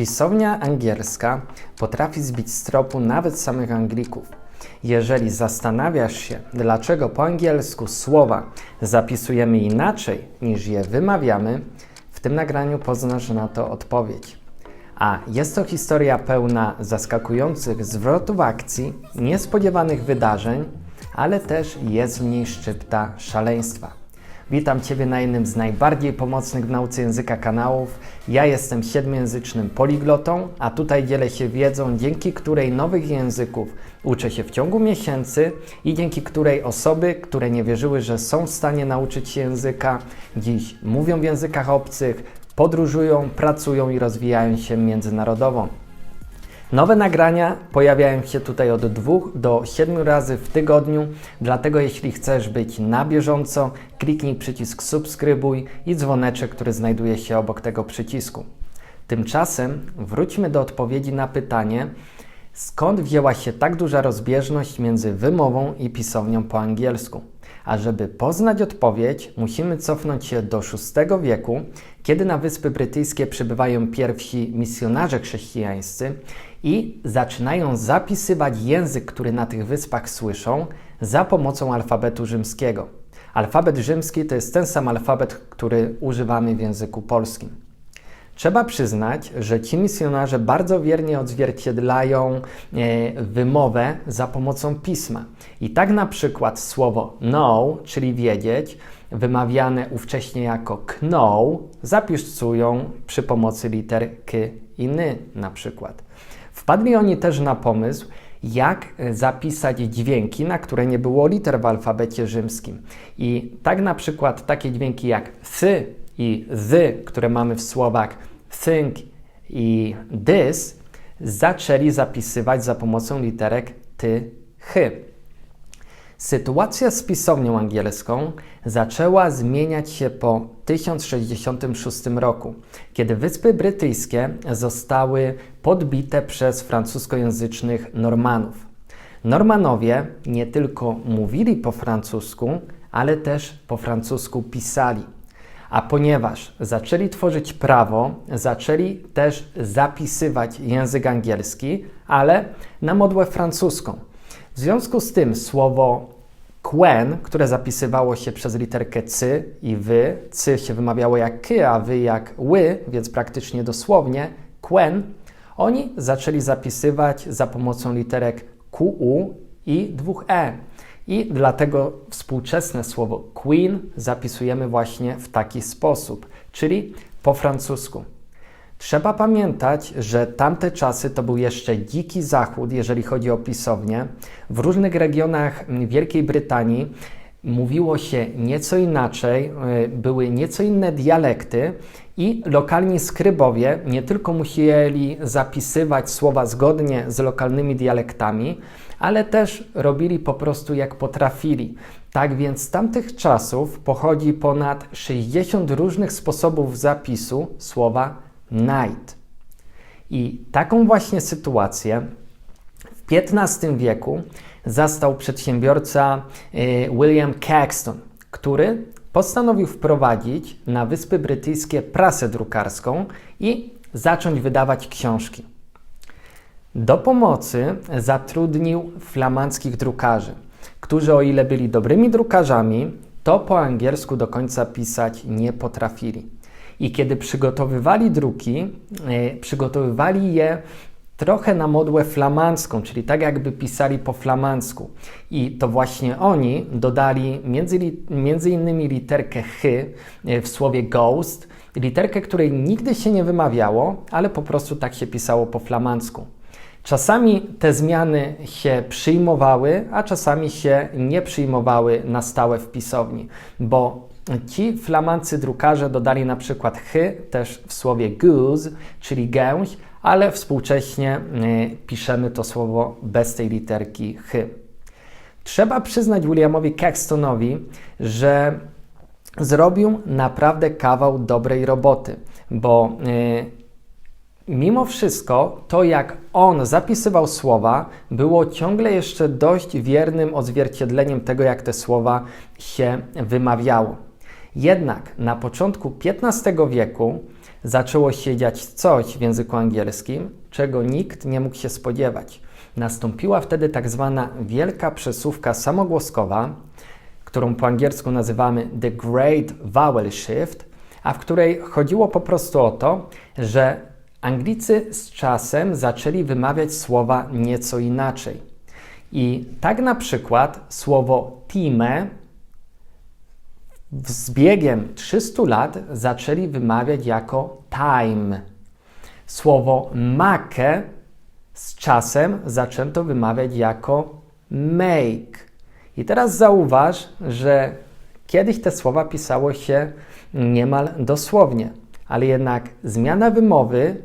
Pisownia angielska potrafi zbić z tropu nawet samych Anglików. Jeżeli zastanawiasz się, dlaczego po angielsku słowa zapisujemy inaczej niż je wymawiamy, w tym nagraniu poznasz na to odpowiedź. A jest to historia pełna zaskakujących zwrotów akcji, niespodziewanych wydarzeń, ale też jest w niej szczypta szaleństwa. Witam Ciebie na jednym z najbardziej pomocnych w nauce języka kanałów. Ja jestem siedmiojęzycznym poliglotą, a tutaj dzielę się wiedzą, dzięki której nowych języków uczę się w ciągu miesięcy i dzięki której osoby, które nie wierzyły, że są w stanie nauczyć się języka, dziś mówią w językach obcych, podróżują, pracują i rozwijają się międzynarodowo. Nowe nagrania pojawiają się tutaj od 2 do 7 razy w tygodniu, dlatego jeśli chcesz być na bieżąco, kliknij przycisk subskrybuj i dzwoneczek, który znajduje się obok tego przycisku. Tymczasem wróćmy do odpowiedzi na pytanie, skąd wzięła się tak duża rozbieżność między wymową i pisownią po angielsku. A żeby poznać odpowiedź, musimy cofnąć się do VI wieku, kiedy na Wyspy Brytyjskie przybywają pierwsi misjonarze chrześcijańscy i zaczynają zapisywać język, który na tych wyspach słyszą, za pomocą alfabetu rzymskiego. Alfabet rzymski to jest ten sam alfabet, który używamy w języku polskim. Trzeba przyznać, że ci misjonarze bardzo wiernie odzwierciedlają e, wymowę za pomocą pisma. I tak na przykład słowo know, czyli wiedzieć, wymawiane ówcześnie jako know, zapisują przy pomocy liter k i ny na przykład. Wpadli oni też na pomysł, jak zapisać dźwięki, na które nie było liter w alfabecie rzymskim. I tak na przykład takie dźwięki jak th i th, które mamy w słowach think i this, zaczęli zapisywać za pomocą literek ty, chy. Sytuacja z pisownią angielską zaczęła zmieniać się po 1066 roku, kiedy Wyspy Brytyjskie zostały podbite przez francuskojęzycznych Normanów. Normanowie nie tylko mówili po francusku, ale też po francusku pisali. A ponieważ zaczęli tworzyć prawo, zaczęli też zapisywać język angielski, ale na modłę francuską. W związku z tym słowo Quen, które zapisywało się przez literkę cy i wy, cy się wymawiało jak ky, a wy jak ły, więc praktycznie dosłownie, Quen, oni zaczęli zapisywać za pomocą literek QU i dwóch E. I dlatego współczesne słowo queen zapisujemy właśnie w taki sposób, czyli po francusku. Trzeba pamiętać, że tamte czasy to był jeszcze dziki zachód, jeżeli chodzi o pisownię. W różnych regionach Wielkiej Brytanii mówiło się nieco inaczej, y, były nieco inne dialekty i lokalni skrybowie nie tylko musieli zapisywać słowa zgodnie z lokalnymi dialektami, ale też robili po prostu jak potrafili. Tak więc z tamtych czasów pochodzi ponad 60 różnych sposobów zapisu słowa night. I taką właśnie sytuację w XV wieku zastał przedsiębiorca y, William Caxton, który postanowił wprowadzić na Wyspy Brytyjskie prasę drukarską i zacząć wydawać książki. Do pomocy zatrudnił flamandzkich drukarzy, którzy o ile byli dobrymi drukarzami, to po angielsku do końca pisać nie potrafili. I kiedy przygotowywali druki, e, przygotowywali je trochę na modłę flamandzką, czyli tak jakby pisali po flamandzku. I to właśnie oni dodali między, między innymi literkę ch e, w słowie ghost, literkę, której nigdy się nie wymawiało, ale po prostu tak się pisało po flamandzku. Czasami te zmiany się przyjmowały, a czasami się nie przyjmowały na stałe w pisowni, bo ci flamancy drukarze dodali na przykład chy też w słowie goose, czyli gęś, ale współcześnie y, piszemy to słowo bez tej literki chy. Trzeba przyznać Williamowi Caxtonowi, że zrobił naprawdę kawał dobrej roboty, bo y, Mimo wszystko, to jak on zapisywał słowa, było ciągle jeszcze dość wiernym odzwierciedleniem tego, jak te słowa się wymawiało. Jednak na początku XV wieku zaczęło się dziać coś w języku angielskim, czego nikt nie mógł się spodziewać. Nastąpiła wtedy tak zwana wielka przesuwka samogłoskowa, którą po angielsku nazywamy The Great Vowel Shift, a w której chodziło po prostu o to, że Anglicy z czasem zaczęli wymawiać słowa nieco inaczej. I tak na przykład słowo time z biegiem 300 lat zaczęli wymawiać jako time. Słowo make z czasem zaczęto wymawiać jako make. I teraz zauważ, że kiedyś te słowa pisało się niemal dosłownie, ale jednak zmiana wymowy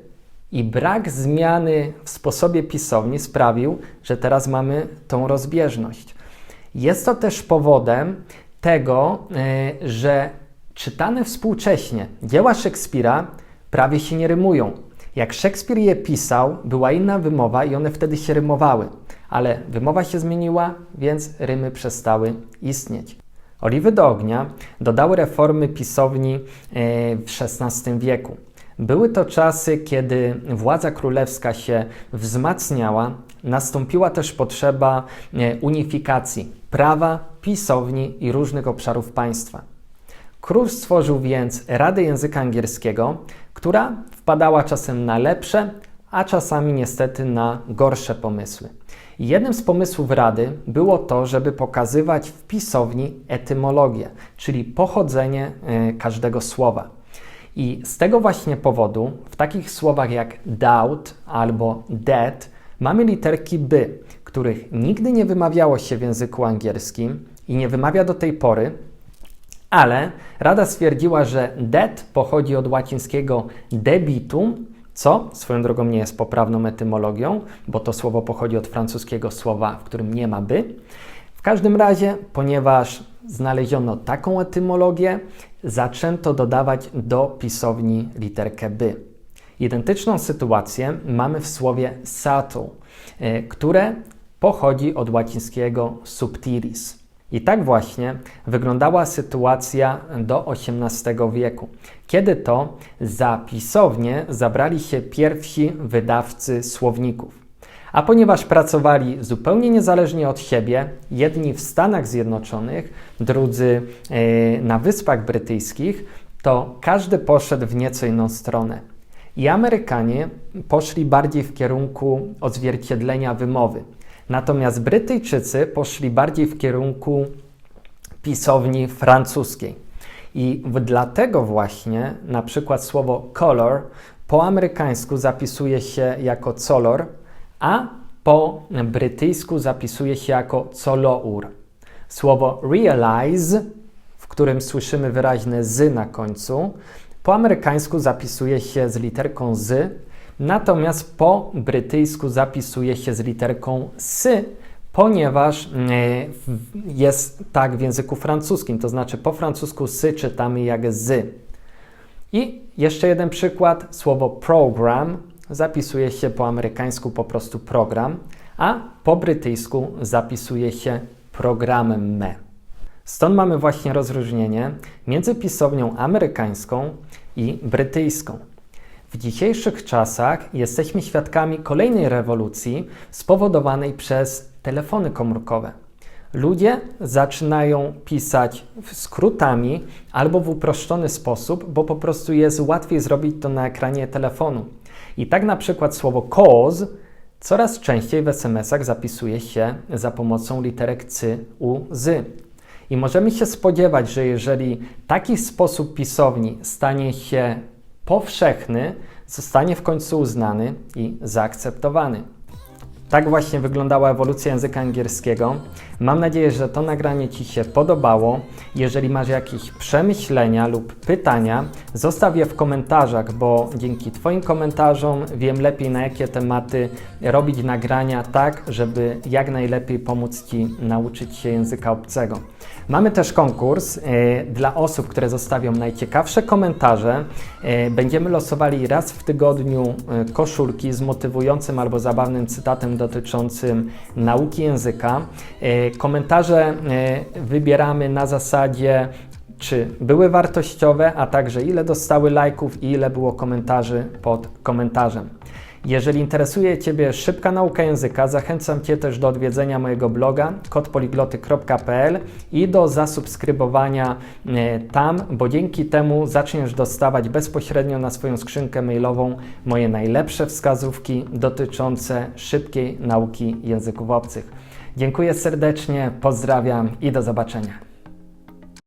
i brak zmiany w sposobie pisowni sprawił, że teraz mamy tą rozbieżność. Jest to też powodem tego, y, że czytane współcześnie dzieła Szekspira prawie się nie rymują. Jak Szekspir je pisał, była inna wymowa i one wtedy się rymowały, ale wymowa się zmieniła, więc rymy przestały istnieć. Oliwy do ognia dodały reformy pisowni y, w XVI wieku. Były to czasy, kiedy władza królewska się wzmacniała, nastąpiła też potrzeba unifikacji prawa, pisowni i różnych obszarów państwa. Król stworzył więc Radę Języka Angielskiego, która wpadała czasem na lepsze, a czasami niestety na gorsze pomysły. Jednym z pomysłów Rady było to, żeby pokazywać w pisowni etymologię, czyli pochodzenie e, każdego słowa. I z tego właśnie powodu w takich słowach jak doubt albo dead mamy literki by, których nigdy nie wymawiało się w języku angielskim i nie wymawia do tej pory, ale Rada stwierdziła, że dead pochodzi od łacińskiego debitum, co swoją drogą nie jest poprawną etymologią, bo to słowo pochodzi od francuskiego słowa, w którym nie ma by. W każdym razie, ponieważ znaleziono taką etymologię, zaczęto dodawać do pisowni literkę by. Identyczną sytuację mamy w słowie subtle, e, które pochodzi od łacińskiego subtilis. I tak właśnie wyglądała sytuacja do XVIII wieku, kiedy to za pisownię zabrali się pierwsi wydawcy słowników. A ponieważ pracowali zupełnie niezależnie od siebie, jedni w Stanach Zjednoczonych, drudzy e, na Wyspach Brytyjskich, to każdy poszedł w nieco inną stronę. I Amerykanie poszli bardziej w kierunku odzwierciedlenia wymowy. Natomiast Brytyjczycy poszli bardziej w kierunku pisowni francuskiej. I dlatego właśnie na przykład słowo color po amerykańsku zapisuje się jako color, a po brytyjsku zapisuje się jako colour. Słowo realize, w którym słyszymy wyraźne z na końcu, po amerykańsku zapisuje się z literką z, natomiast po brytyjsku zapisuje się z literką s, ponieważ e, jest tak w języku francuskim, to znaczy po francusku sy czytamy jak z. I jeszcze jeden przykład, słowo program zapisuje się po amerykańsku po prostu program, a po brytyjsku zapisuje się programem me. Stąd mamy właśnie rozróżnienie między pisownią amerykańską i brytyjską. W dzisiejszych czasach jesteśmy świadkami kolejnej rewolucji spowodowanej przez telefony komórkowe. Ludzie zaczynają pisać skrótami albo w uproszczony sposób, bo po prostu jest łatwiej zrobić to na ekranie telefonu. I tak na przykład słowo cause coraz częściej w SMS-ach zapisuje się za pomocą literek cy, u, z. I możemy się spodziewać, że jeżeli taki sposób pisowni stanie się powszechny, zostanie w końcu uznany i zaakceptowany. Tak właśnie wyglądała ewolucja języka angielskiego. Mam nadzieję, że to nagranie Ci się podobało. Jeżeli masz jakieś przemyślenia lub pytania, zostaw je w komentarzach, bo dzięki Twoim komentarzom wiem lepiej na jakie tematy robić nagrania tak, żeby jak najlepiej pomóc Ci nauczyć się języka obcego. Mamy też konkurs y, dla osób, które zostawią najciekawsze komentarze. Y, będziemy losowali raz w tygodniu y, koszulki z motywującym albo zabawnym cytatem dotyczącym nauki języka. Komentarze wybieramy na zasadzie czy były wartościowe, a także ile dostały lajków i ile było komentarzy pod komentarzem. Jeżeli interesuje Ciebie szybka nauka języka, zachęcam Cię też do odwiedzenia mojego bloga kodpoligloty.pl i do zasubskrybowania e, tam, bo dzięki temu zaczniesz dostawać bezpośrednio na swoją skrzynkę mailową moje najlepsze wskazówki dotyczące szybkiej nauki języków obcych. Dziękuję serdecznie, pozdrawiam i do zobaczenia.